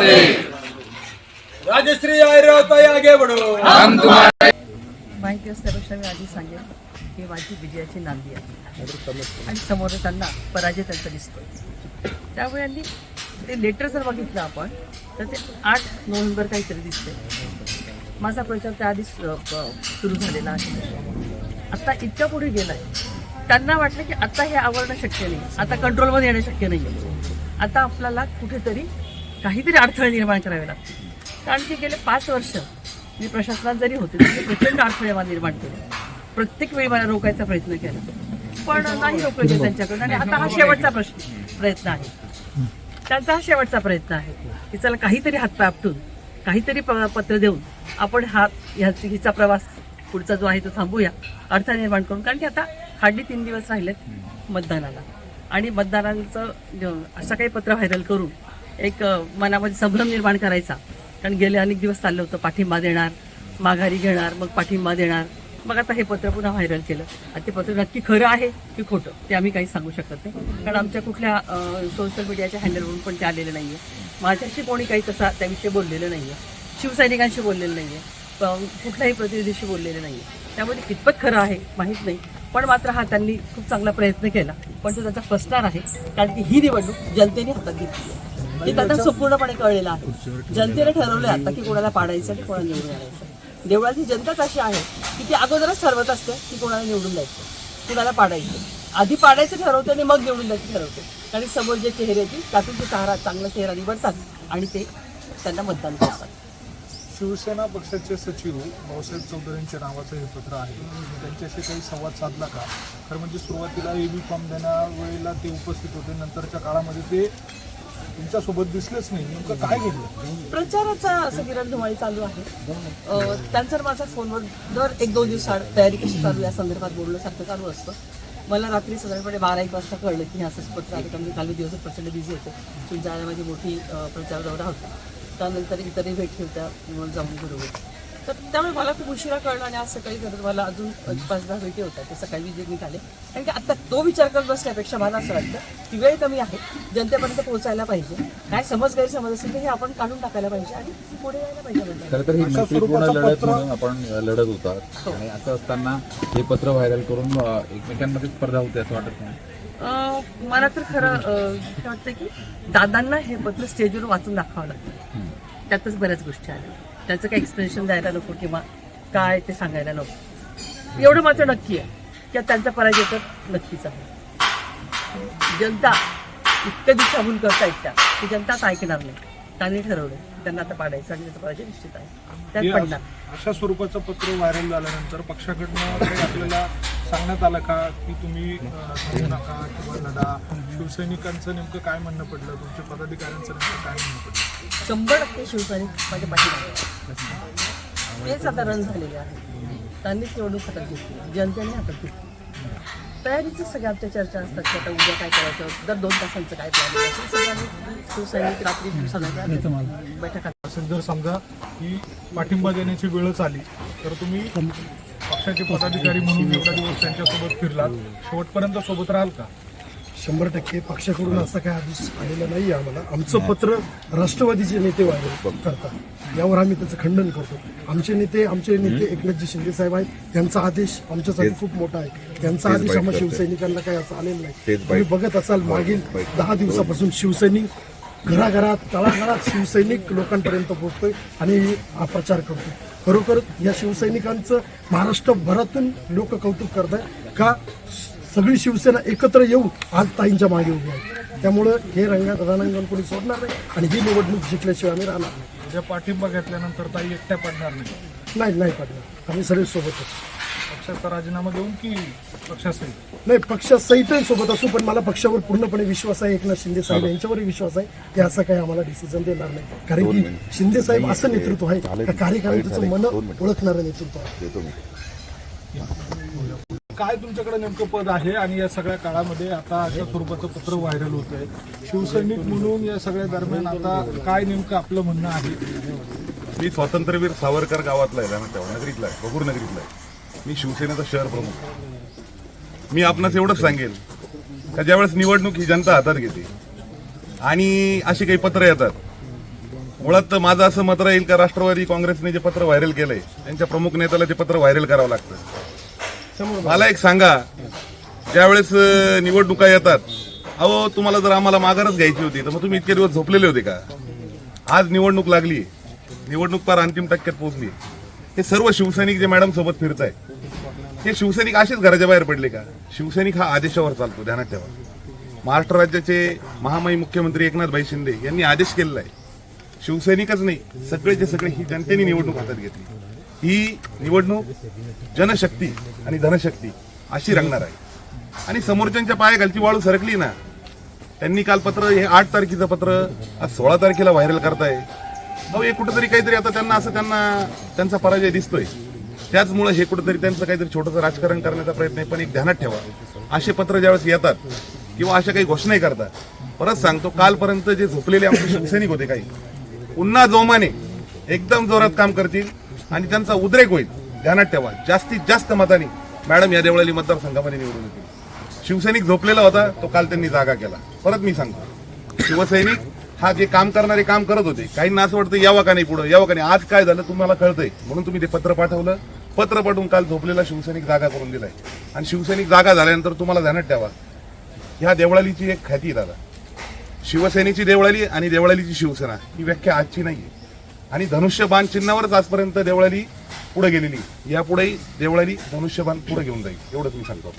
आते राजश्री आगे बढ़ो। हम तुम्हारे माहिती असल्यापेक्षा मी आधी सांगेन ही माझी विजयाची नांदी आहे. आणि समोर त्यांना पराजय त्यांचा दिसतोय. त्यामुळे यांनी ते लेटर जर बघितलं आपण तर ते आठ नोव्हेंबर काहीतरी दिसते माझा प्रचार त्याआधीच सुरू झालेला आहे. आता इतक्या पुढे गेलाय. त्यांना वाटलं की आता हे आवरणं शक्य नाही. आता कंट्रोलमध्ये येणं शक्य नाही आता आपल्याला कुठेतरी काहीतरी अडथळे निर्माण करावे लागतील. कारण की गेले पाच वर्ष मी प्रशासनात जरी होते तरी प्रचंड अडथळे मला निर्माण केले. प्रत्येक वेळी मला रोखायचा प्रयत्न केला. पण नाही रोखलं गेलं त्यांच्याकडून. आणि आता हा शेवटचा प्रश्न प्रयत्न आहे. त्यांचा हा शेवटचा प्रयत्न आहे की चला काहीतरी हातपाय आपटून काहीतरी पत्र देऊन आपण हा ह्या हिचा प्रवास पुढचा जो आहे तो थांबूया अडथळा निर्माण करून. कारण की आता हार्डली तीन दिवस राहिलेत मतदानाला. आणि मतदारांचं ज- असं काही पत्र व्हायरल करून एक मनामध्ये संभ्रम निर्माण करायचा. कारण गेले अनेक दिवस चाललं होतं पाठिंबा देणार माघारी घेणार मग पाठिंबा देणार. मग आता हे पत्र पुन्हा व्हायरल केलं. आणि ते पत्र नक्की खरं आहे की खोटं ते आम्ही काही सांगू शकत नाही. कारण आमच्या कुठल्या सोशल मीडियाच्या हँडलवरून पण ते आलेलं नाही आहे माझ्याशी कोणी काही तसा त्याविषयी बोललेलं नाही आहे शिवसैनिकांशी बोललेलं नाही आहे कुठल्याही प्रतिनिधीशी बोललेलं नाही आहे त्यामुळे कितपत खरं आहे माहीत नाही. पण मात्र हा त्यांनी खूप चांगला प्रयत्न केला. पण तो त्याचा फसणार आहे. कारण की ही निवडणूक जनतेने हातात घेतली आहे. हे त्यांना संपूर्णपणे कळलेला आहे. जनतेने ठरवलं आता की कोणाला पाडायचं आणि कोणाला निवडून आणायचं. देवळाची जनताच अशी आहे की ती अगोदरच ठरवत असते की कोणाला निवडून द्यायचं कुणाला पाडायचं. आधी पाडायचं ठरवते आणि मग निवडून द्यायचं ठरवते. कारण समोर जे चेहरे येतील त्यातून ते चांगला चांगला चेहरा निवडतात आणि ते त्यांना मतदान करतात. शिवसेना पक्षाचे सचिव भाऊसाहेब चौधरींच्या नावाचं हे पत्र आहे. त्यांच्याशी काही संवाद साधला का? खरं म्हणजे सुरुवातीला ए बी फॉर्म देण्यावेळेला ते उपस्थित होते. नंतरच्या काळामध्ये ते तुमच्यासोबत दिसलेच नाही. नेमकं काय घडलं? प्रचाराचा असं किरण धुमाळी चालू आहे. अं, त्यांचं माझा फोनवर दर एक दोन दिवसाआड तयारी कशी चालू या संदर्भात बोलणं सारखं चालू असतं. मला रात्री साधारणपणे बारा एक वाजता कळलं की असंच पत्र आलं कारण मी काल दिवस प्रचंड बिझी होते. तुमच्या माझी मोठी अं, प्रचार दौरा होता. त्यानंतर इतरही भेटी होत्या मग जाऊन बरोबर तर त्यामुळे मला खूप उशिरा कळलं आणि आज सकाळी खरं मला अजून पाच दहा भेटी होत्या ते सकाळी विजिट निघाले. कारण की आता तो विचार करत बसण्यापेक्षा मला असं वाटतं की वेळ कमी आहे जनतेपर्यंत पोहोचायला पाहिजे. काय समज गैरसमज असेल तर हे आपण काढून टाकायला पाहिजे आणि पुढे यायला पाहिजे म्हणजे. खरं तर ही मैत्रीपूर्ण लढत पत्र- म्हणून आपण लढत होतात. आणि असं असताना हे पत्र व्हायरल करून एकमेकांमध्ये स्पर्धा होते असं वाटत नाही? अं, मला तर खरं वाटतं की दादांना हे पत्र स्टेजवर वाचून दाखवावं लागतं. त्यातच बऱ्याच गोष्टी आल्या. त्याचं काही एक्सप्लेनेशन द्यायला नको किंवा काय ते सांगायला नको. एवढं मात्र नक्की आहे. की त्यांचा पराजय तर नक्कीच आहे. जनता इतकं दिशाभूल करतायत त्या की जनता आता ऐकणार नाही. त्यांनी ठरवलं त्यांना आता पाडायचं आणि त्याचा पराजय निश्चित आहे. त्यात पडणार. अशा स्वरूपाचं पत्र व्हायरल झाल्यानंतर पक्षाकडनं आपल्याला सांगण्यात आलं का? की तुम्ही नका किंवा लढा. शिवसैनिकांचं नेमकं काय म्हणणं पडलं? तुमच्या पदाधिकाऱ्यांचं नेमकं काय म्हणणं पडलं? शंभर टक्के शिवसैनिक माझ्या पाठीमागे. तेच आता रन झालेले आहे. त्यांनीच निवडणूक हातात घेतली. जनतेने हातात घेतली. तयारीची सगळ्या आमच्या चर्चा असतात की आता उद्या काय करायचं? दर दोन तासांचं काय सगळ्यांनी शिवसैनिक रात्री बैठका असेल जर समजा ही पाठिंबा देण्याची वेळच आली तर तुम्ही पक्षाचे पदाधिकारी म्हणून एवढा दिवस त्यांच्यासोबत फिरलात. शेवटपर्यंत सोबत राहाल का? शंभर टक्के पक्षाकडून असं काय आदेश आलेला नाही आम्हाला. आमचं पत्र राष्ट्रवादीचे नेते व्हायरल करतात यावर आम्ही त्याचं खंडन करतो. आमचे नेते आमचे नेते एकनाथजी शिंदे साहेब आहेत. त्यांचा आदेश आमच्यासाठी खूप मोठा आहे. त्यांचा आदेश आम्हा शिवसैनिकांना काही असं आलेला नाही. तुम्ही बघत असाल मागील दहा दिवसापासून शिवसैनिक घराघरात तळागाळात शिवसैनिक लोकांपर्यंत पोहोचतोय आणि हा प्रचार करतो खरोखर या शिवसैनिकांचं महाराष्ट्रभरातून लोक कौतुक करत आहे का सगळी शिवसेना एकत्र येऊन आज ताईंच्या मागे उभी आहे? त्यामुळं हे रंगात रणांगण कोणी सोडणार नाही आणि ही निवडणूक जिंकल्याशिवाय आम्ही राहणार नाही. उद्या पाठिंबा घेतल्यानंतर ताई एकट्या पडणार नाही. नाही नाही पडणार. आम्ही सगळे सोबतच. पक्षाचा राजीनामा देऊन की पक्षासहित? नाही पक्षासहितही सोबत असू पण मला पक्षावर पूर्णपणे विश्वास आहे एकनाथ शिंदे साहेब यांच्यावरही विश्वास आहे. ते असं काही आम्हाला डिसिजन देणार नाही. कारण की शिंदे साहेब असं नेतृत्व आहे का कार्यकारिणीचं मन ओळखणारं नेतृत्व आहे. काय तुमच्याकडे नेमकं पद आहे आणि या सगळ्या काळामध्ये आता अशा स्वरूपाचं पत्र व्हायरल होत आहे? शिवसैनिक म्हणून या सगळ्या दरम्यान आता काय नेमकं आपलं म्हणणं आहे? मी स्वातंत्र्यवीर सावरकर गावातला आहे रामेश्वर नगरीतला आहे बगूर नगरीतला आहे. मी शिवसेनेचा शहर प्रमुख. मी आपणास एवढंच सांगेल का ज्यावेळेस निवडणूक ही जनता हातात घेते आणि अशी काही पत्र येतात. मुळात तर माझं असं मत राहील का राष्ट्रवादी काँग्रेसने जे पत्र व्हायरल केलंय त्यांच्या प्रमुख नेत्याला ते पत्र व्हायरल करावं लागतं. मला एक सांगा ज्यावेळेस निवडणुका येतात अहो तुम्हाला जर आम्हाला माघारच घ्यायची होती तर मग तुम्ही इतके दिवस झोपलेले होते का? आज निवडणूक लागली निवडणूक पार अंतिम टक्क्यात पोहोचली. हे सर्व शिवसैनिक जे मॅडम सोबत फिरत हे शिवसैनिक असेच घराच्या बाहेर पडले का? शिवसैनिक हा आदेशावर चालतो ध्यानात ठेवा. महाराष्ट्र राज्याचे महामाई मुख्यमंत्री एकनाथभाई शिंदे यांनी आदेश केलेला आहे. शिवसैनिकच नाही सगळेचे सगळे ही जनतेने निवडणूक हातात घेतली. ही निवडणूक जनशक्ती आणि धनशक्ती अशी रंगणार आहे. आणि समोरच्यांच्या पायाखालची वाळू सरकली ना त्यांनी काल पत्र हे आठ तारखेचं पत्र आज सोळा तारखेला व्हायरल करताय. अहो हे कुठेतरी काहीतरी आता त्यांना असं त्यांना त्यांचा पराजय दिसतोय. त्याचमुळे हे कुठेतरी त्यांचं काहीतरी छोटंसं राजकारण करण्याचा प्रयत्न आहे पण एक ध्यानात ठेवा. असे पत्र ज्यावेळेस येतात किंवा अशा काही घोषणाही करतात परत सांगतो कालपर्यंत जे झोपलेले आमचे शिवसैनिक होते काही पुन्हा जोमाने एकदम जोरात काम करतील आणि त्यांचा उद्रेक होईल. ध्यानात ठेवा. जास्तीत जास्त मताने मॅडम या देवळाली मतदारसंघामध्ये निवडून येतील. शिवसैनिक झोपलेला होता तो काल त्यांनी जागा केला. परत मी सांगतो शिवसैनिक हा जे काम करणारे काम करत होते काहींना असं वाटतं यावं का नाही पुढं यावं का नाही आज काय झालं तुम्हाला कळतंय. म्हणून तुम्ही ते पत्र पाठवलं पत्र पाठवून काल झोपलेला शिवसैनिक जागा करून दिलाय. आणि शिवसैनिक जागा झाल्यानंतर तुम्हाला ध्यानात ठेवा. ह्या देवळालीची एक ख्याती दादा. शिवसेनेची देवळाली आणि देवळालीची शिवसेना ही व्याख्या आजची नाहीये. आणि धनुष्यबाण चिन्हावरच आजपर्यंत देवळाली पुढे गेलेली. यापुढेही देवळाली धनुष्यबाण पुढे घेऊन जाईल. एवढंच मी सांगतो.